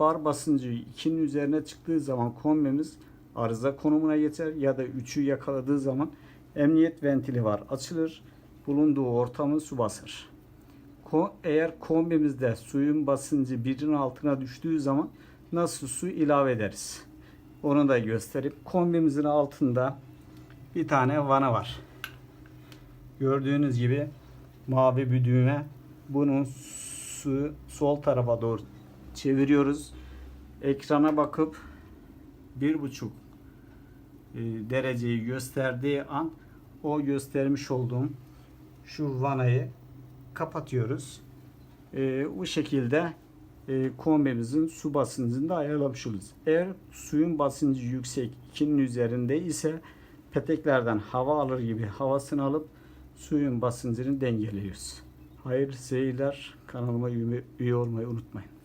bar basıncı 2'nin üzerine çıktığı zaman kombimiz arıza konumuna geçer ya da 3'ü yakaladığı zaman emniyet ventili var açılır. Bulunduğu ortamı su basar. Eğer kombimizde suyun basıncı birin altına düştüğü zaman nasıl su ilave ederiz? Onu da gösterip kombimizin altında bir tane vana var. Gördüğünüz gibi mavi bir düğme. Bunun su sol tarafa doğru çeviriyoruz. Ekrana bakıp bir buçuk e, dereceyi gösterdiği an o göstermiş olduğum şu vanayı kapatıyoruz. E, bu şekilde e, kombimizin su basıncını da ayarlamış oluruz. Eğer suyun basıncı yüksek 2'nin üzerinde ise peteklerden hava alır gibi havasını alıp suyun basıncını dengeliyoruz. Hayırlı seyirler. Kanalıma üye olmayı unutmayın.